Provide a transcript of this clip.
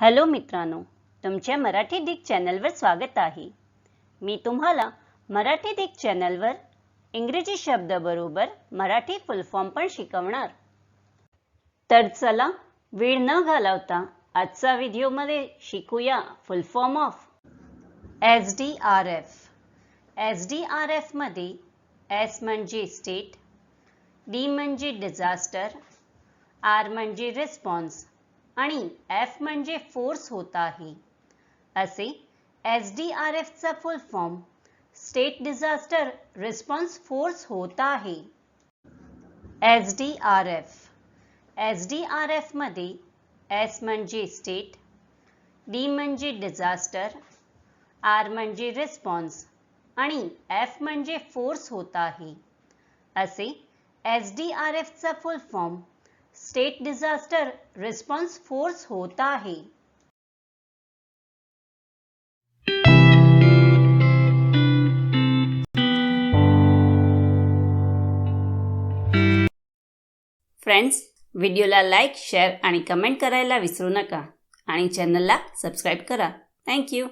Hello मित्रांनो तुमच्या Marathi Dick चॅनलवर स्वागत आहे. मी तुम्हाला मराठी डिक चॅनलवर इंग्रजी शब्दाबरोबर मराठी फुल फॉर्म पण शिकवणार. तर चला वेळ न घालवता आजचा व्हिडिओमध्ये शिकूया full form of S D R F S D R एफमध्ये S म्हणजे स्टेट डी म्हणजे डिझास्टर आर म्हणजे रिस्पॉन्स आणि एफ़ म्हणजे फोर्स होता आहे. असे S D R एफचा full form state disaster response force होता आहे. S D R F S D R एफमध्ये S म्हणजे स्टेट डी म्हणजे डिझास्टर आर म्हणजे रिस्पॉन्स आणि एफ़ म्हणजे फोर्स होता आहे. असे S D R एफचा full form state disaster response force होत आहे. फ्रेंड्स व्हिडिओला लाईक शेअर आणि कमेंट करायला विसरू नका. आणि चॅनलला सबस्क्राईब करा. थँक्यू